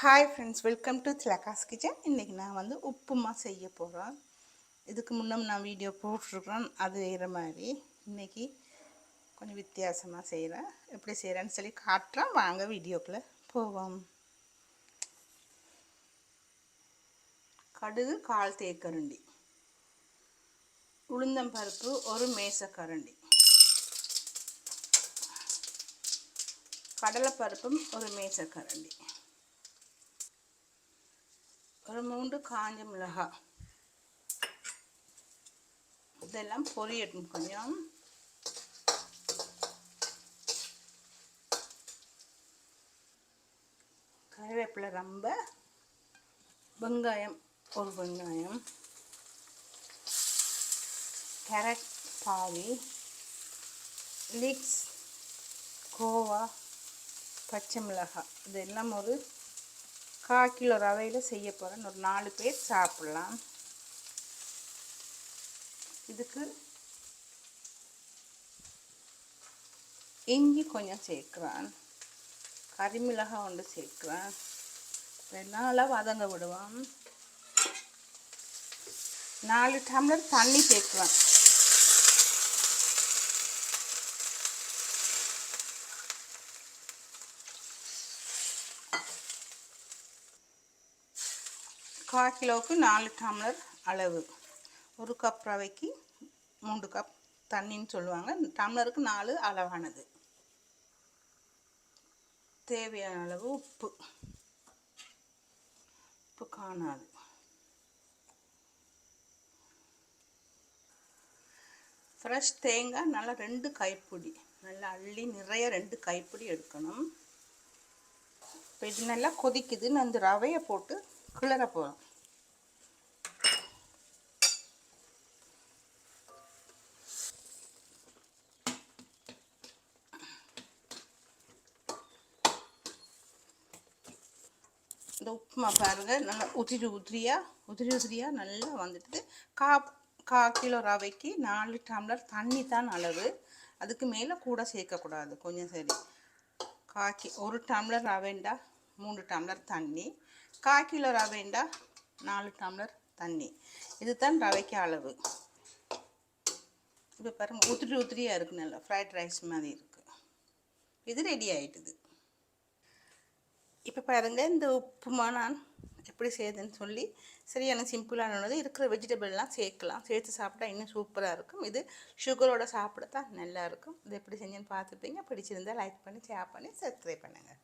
Hi friends welcome to Thilaga's kitchen இன்றைக்கி நான் வந்து உப்புமா செய்ய போகிறேன் இதுக்கு முன்னே நான் வீடியோ போட்டிருக்கிறேன் அது வேறு மாதிரி. இன்றைக்கி கொஞ்சம் வித்தியாசமாக செய்கிறேன் எப்படி செய்கிறேன்னு சொல்லி காட்டுறேன். வாங்க வீடியோக்குள்ளே போவோம். கடுகு கால் தேக்கரண்டி உளுந்தம்பருப்பு ஒரு மேசக்கரண்டி கடலைப்பருப்பும் ஒரு மேசக்கரண்டி ஒரு மூன்று காஞ்ச மிளகாய் இதெல்லாம் பொரியட்டும் கொஞ்சம். கருவேப்பிலை ரொம்ப வெங்காயம் ஒரு வெங்காயம். கேரட் பாதி லீக்ஸ் கோவா பச்சை மிளகாய் இதெல்லாம் ஒரு கால் கிலோ ரவையில் செய்ய போகிறேன் ஒரு நாலு பேர் சாப்பிட்லாம். இதுக்கு இஞ்சி கொஞ்சம் சேர்க்குறான். கறிமிளகாய் ஒன்று சேர்க்குறான். ரெண்டு நாளாக வதங்க விடுவான் நாலு டம்ளர் தண்ணி சேர்க்குவேன் கால் கிலோவுக்கு நாலு டம்ளர் அளவு. ஒரு கப் ரவைக்கு மூன்று கப் தண்ணின்னு சொல்லுவாங்க. டம்ளருக்கு நாலு அளவானது. தேவையான அளவு உப்பு. உப்பு காணாது. ஃப்ரெஷ் தேங்காய் நல்லா ரெண்டு கைப்பிடி. நல்லா அள்ளி நிறைய ரெண்டு கைப்பிடி எடுக்கணும். இப்போ இது நல்லா கொதிக்குதுன்னு அந்த ரவையை போட்டு கிளற போகிறோம் இந்த உப்புமா பாருங்கள் நல்லா உதிரி உதிரியா உதிரி உதிரியாக நல்லா வந்துட்டு கா கா கிலோ ரவைக்கு நாலு டம்ளர் தண்ணி தான் அளவு. அதுக்கு மேலே கூட சேர்க்கக்கூடாது கொஞ்சம் சரி. காக்கி ஒரு டம்ளர் ரவைண்டா மூணு டம்ளர் தண்ணி. கால் கிலோ ரவைண்டா நாலு டம்ளர் தண்ணி. இதுதான் ரவைக்கு அளவு. இப்போ பாருங்கள் உத்திரி உத்திரியாக இருக்குது நல்லா ஃப்ரைட் ரைஸ் மாதிரி இருக்குது இது ரெடி ஆகிட்டுது இப்போ பாருங்கள் இந்த உப்புமா நான் எப்படி செய்யுதுன்னு சொல்லி சரியான சிம்பிளானது இருக்கிற வெஜிடபிள்லாம் சேர்க்கலாம். சேர்த்து சாப்பிட்டா இன்னும் சூப்பராக இருக்கும். இது சுகரோட சாப்பிட தான் நல்லா இருக்கும். இது எப்படி செஞ்சுன்னு பார்த்துப்பீங்க பிடிச்சிருந்தா லைக் பண்ணி ஷேர் பண்ணி சப்ஸ்கிரைப் பண்ணுங்கள்